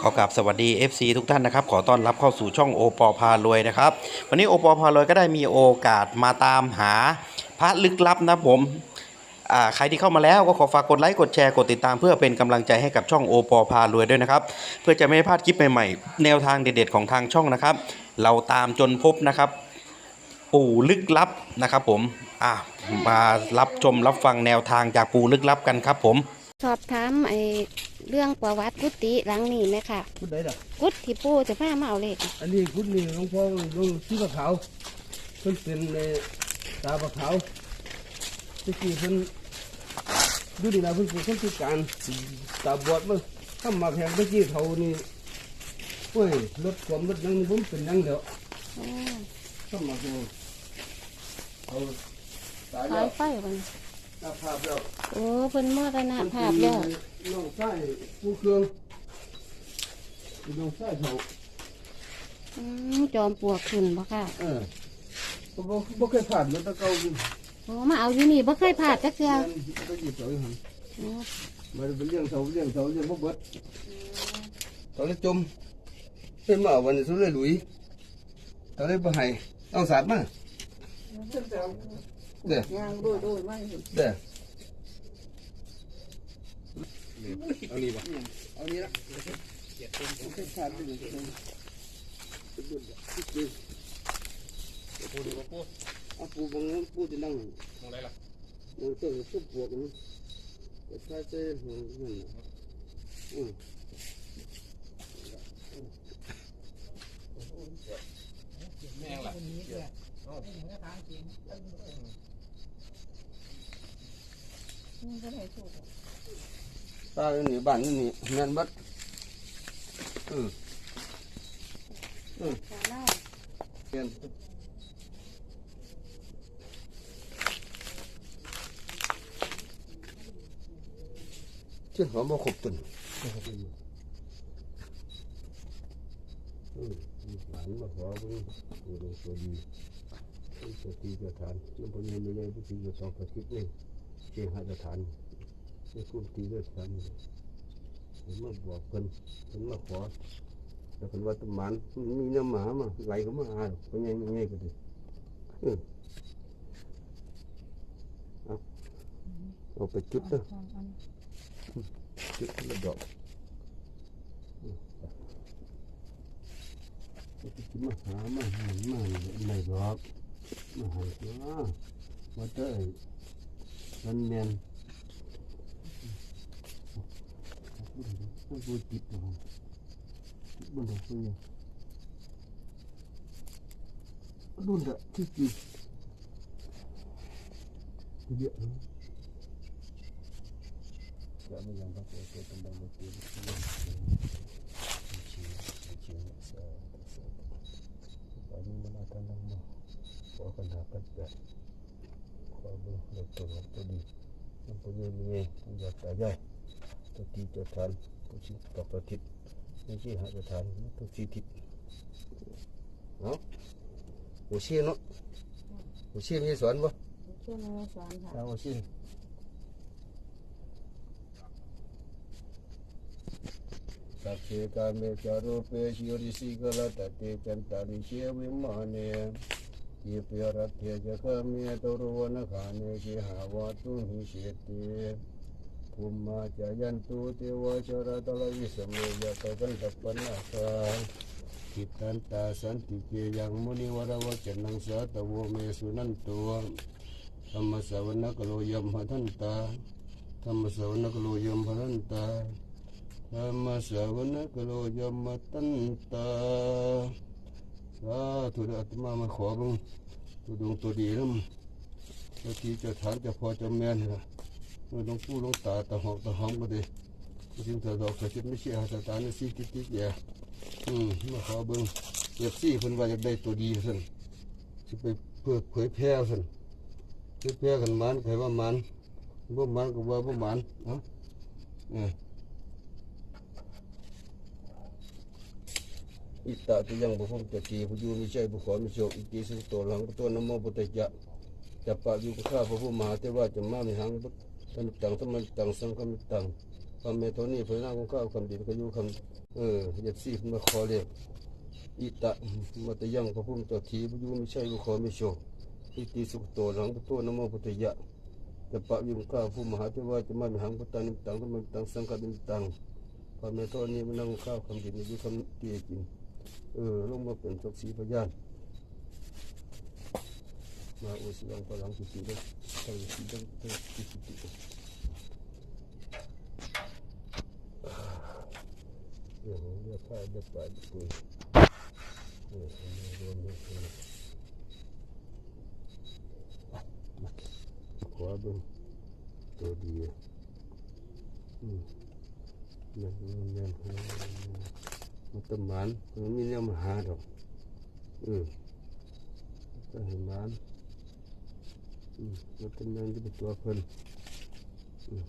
ขอกราบสวัสดี FC ทุกท่านนะครับ ขอต้อนรับเข้าสู่ช่องโอปอพารวยนะครับ วันนี้โอปอพารวยก็ได้มีโอกาสมาตามหาพระลึกลับนะผมใครที่เข้ามาแล้วก็ขอฝากกดไลค์กดแชร์กดติดตามเพื่อเป็นกำลังใจให้กับช่องโอปอพารวยด้วยนะครับ เพื่อจะไม่พลาดคลิปใหม่ๆ แนวทางเด็ดๆของทางช่องนะครับ เราตามจนพบนะครับ ปู่ลึกลับนะครับผมอะมารับชมรับฟังแนวทางจากปู่ลึกลับกันครับผม สอบถามไอ้เรื่องประวัติกุฏิหลังนี้ไหมค่ะ พุดได้ล่ะกุฏิปู่จะพามาเอาเลขอันนี้พุดนี่หลวงพ่อหลวงที่ปะขาวเพิ่นเป็นในตาปะขาวที่กี่เพิ่นดูดีนะเพิ่นเป็นคนพิการตาบอดมั้งถ้ามาแข่งตะกี้เขานี่โอ้ยรถความรถยังนี่ผมเป็นยังเดียวโอ้ถ้ามาแข่งเขาตายสาแล้ยวไฟมันตาภาพแล้วโอ้เพิ่นมรณภาพแล้วน้องชายผู้เครื่องน้องชายเขาอืมจอมปลวกขึ้นบ่ค่ะเออบ่บ่บ่เคยผ่านมันตะเกาอยู่โอ้มาเอาอยู่นี่บ่เคยพลาดจักเทื่อก็หยิบเสาอยู่หันโอ้มาเป็นเรื่องเสาเรื่องเสาเรื่องบ่เบิดตอนนี้จมเป็นมาวันนี้สุดเลยหลุยตอนนี้บ่ให้เอาสาดมา เด้อยางดูดูไม่เห็นเด้อเอานี่บ่เอานี่ละเก็บเป็นเก็บขาดไปเลยเอาปูบางนั้นปูจะนั่งตรงไหนล่ะนั่งเต้นสุบปวกนี่แต่ถ้าเจอหัวนั่นน่ะอืม ตาอยู่นี่บ้านอยู่นี่แม่นเบัดเออเรียนเชื่อหอมบ่ครบตุนอืมหลานมาขอเบิ่งตัวดีตัวดีเป็นสติสถานน้ำพญาไม่ใหญ่ผู้ที่จะสองกระติบนี่ เจหสถานไม่คุ้มตีด้วยกันผมมาบอกเพิ่นเพิ่นมาขอแต่เพิ่นว่าตมันมีน้ำหมามาไหลเข้ามาอ่านเพิ่นยังไงก็ดีเอาเอาไปจุดเด้อจุดละดอกมาหามาหามาไม่หรอกมาหาตัวมาเด้ มันแมนมันบูติดนะมันดูตัวนี้ดูดะที่กี่เยอะนะจะไม่ยังต้องเกิดเป็นบางทีตอนนี้มันอาจจะนั่งมาขอกันหากันแบบขอเบอร์เล็กตัวตัวดีมันเป็นยังไงอยากตายใหญ่ตัวที่ตัวทานตัวที่กับประทิศไม่ใช่หาตัวทา นตัวที่ทิศเนาะโอเชี่ยเนาะโอเชี่ยมีสอนบ่ช่วยมาสอนค่ะเอาโอเชี่ยสัพเพกาเมจารุเปชิริสิ กลตติจันตาริเชวิมาเนยิปยรัตเทจกเมตรุวนขาเนชิหาวาตุหิเชติภูมิมาจายันตุเทวชรตลวิสเมยะตกันตัปนาสาทิตันตาสันติเกยังมุนิวรวจนังสาตโวเมสุนันตัวธรรมสาวนกโลยมหันตาธรรมสาวนกโลยมหันตาธรรมสาวนกโลยมตันตา สาธุเดชอาตมามาขอบึงตัวดวงตัวดีน้ำตัวที่จะฐานจะพอจะแม่นนะหลวงปู่หลวงตาตาหอกตาหอมก็ดีสิ่งที่ดอกสะจิตไม่เชื่อสตาร์นสิกิติแย่อืมมาขอเบิ่งเก็บซี่เพิ่นว่าอยากได้ตัวดีซั่นสิไปเพื่อเผยแพร่ซั่นเผยแพร่กันมันใครว่ามันบ่มันก็ว่าบ่มันเนาะเออ อิตตะติยังบุคคลตะกีผู้อยู่มีใจบุขอมีโชอิติสุโตหลังตัวนโมพุทธะจับปะอยู่กับข้าพระผู้มหาเทวาจะมามีหังธรรมตังธรรมตังสังฆมิตังคำเมตโทนี่พระนางของข้าคำดีก็อยู่คำเอออย่าสิมาขอเรียกอิตะมัตยังพระพุทธเจ้าทีพยุไม่ใช่ก็ขอไม่โชอิติสุขโตหลังพุทโธนโมพุทธยะจะปะยุงข้าผู้มหาเทวาจะมามิหังพุทธานิตังธรรมตังสังฆนิมตังพระเมตตานี้มันนั่งข้าคำดินอยู่คำเตียกิน เออลงมาเป็นสักสีพยานมาอุสิยังพลังจิตติเลยตั้งสีตั้งตั้งจิตติเดี๋ยวผมเรียกข้าวเรียกปลาเรียกปุ๋ยเออเอามารวมด้วยกันขวาเบิ่งตัวดีอืมเนี่ยเนี่ยเนี่ย มันต้นหมานมันมีเนี่ยมาหาดอกเออก็เห็นหมานอืมมันเป็นยังที่เป็นตัวเพิ่นอืม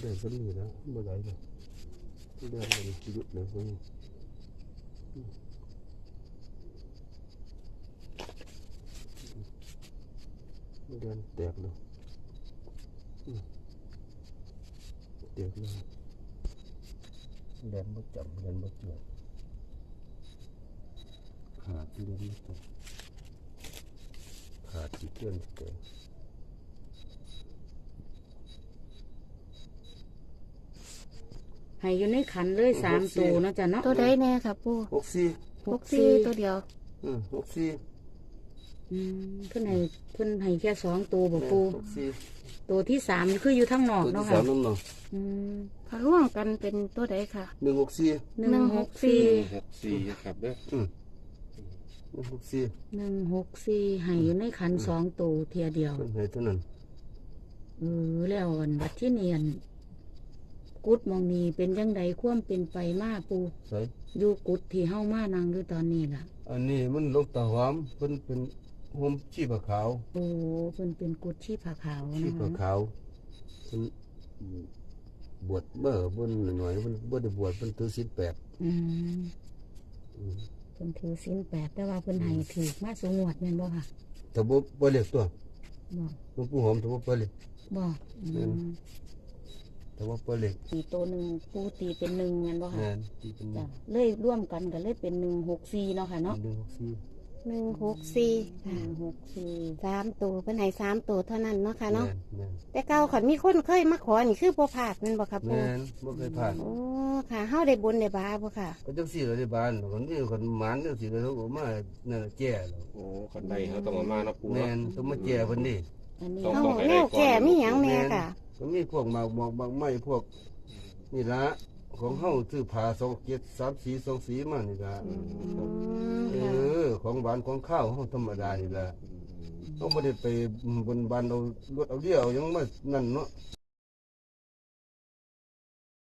สิได้สมีนะบ่ได้เลยที่ได้มันกินเลยพวกนี้ไม่ได้แตกเลยแตกเลยเดินบ่จำเดินบ่เกี่ยวขาดเดินบ่จำขาดที่เพื่อนแตก ให้อยู่ในขันเลยสามตัวเนาะจ้ะเนาะตัวใดแน่ค่ะปูหกสี่หกสี่ตัวเดียว อืมหกสี่อืมเพิ่นให้เพิ่นให้แค่สองตัวบ่ปูหกสี่ตัวที่สามคืออยู่ทั้งนอกตัวที่เนาะสาค่ะมน้ำหนักอืมพอร่วมกันเป็นตัวใดค่ะ หนึ่งหกสี่หนึ่งหกสี่หกสี่ครับเด้ออืมหนึ่งหกสี่หนึ่งหกสี่ให้อยู่ในขันสองตัวเทียเดียว เป็นไงเท่านั้น เออแล้วอันบัดที่เนียน กุดหมองนี้เป็นจังใดความเป็นไปมาปูใส่อยู่กุดที่เฮามานั่งอยู่ตอนนี้ล่ะ อันนี้มันลงตาหอมเพิ่นเป็นโฮมชีพขาวโอ้เพิ่นเป็นกุดชีผาขาวชีนะพคะขาวเพิ่นบวชเมื่อเพิ่นหน่อยๆเพิ่นบ่ได้บวชเพิ่นถือศีลแปดอืมอืมเพิ่นถือศีลแปดแต่ว่าเพิ่นให้ถือมาสูงวดแม่นบ่ค่ะแต่บ่บ่เรียกตัวบ่หลวงปู่หอมแต่บ่บ่เรียก บ่อืแม่นม แต่ว่าบ่เรียกตีตัวหนึ่งปูตีเป็นหนึ่งแม่นบ่ค่ะแม่นที่เป็นหจ้ะเลยร่วมกันก็เลยเป็นหนึ่งหกสี่เนาะค่ะเนาะนึ่งหกสี่หนึ่งหกสี่หนึ่งหกสี่สามตัวเพิ่นให้สามตัวเท่านั้นเนาะค่ะเนาะแม่นแม่นแต่เก่าขันมีคนเคยมาขอนี่คือบ่พลาดแมันบ่ครับปูแม่นบ่เคยผ่าน โอ้ค่ะเฮาได้บุญได้บาบ่ค่ะ ก็จังสี่เราได้บ้านคนที่คนหมานจังสี่เราก็มานั่นน่ะแก่แล้วโอ้คันใดเขาต้องเอามาเนาะปูแม่เนาะ นต้องมาแก่เพิ่นนี่อันนี้ต้อง เฮาต้องให้แนได้วก่อนแก่มีหยังแน่ค่ะ ก็มีพวกหมากหมอกบางไม้พวกนี่ละของเฮาซื้อผ้าสองเจ็ดสามสีสองสีมานี่ละเออ ของหวานของข้าวเฮาธรรมดานี่ละเฮาบ่ได้ไปบนบานเอารถเอาเดียวยังมานั่นเนาะ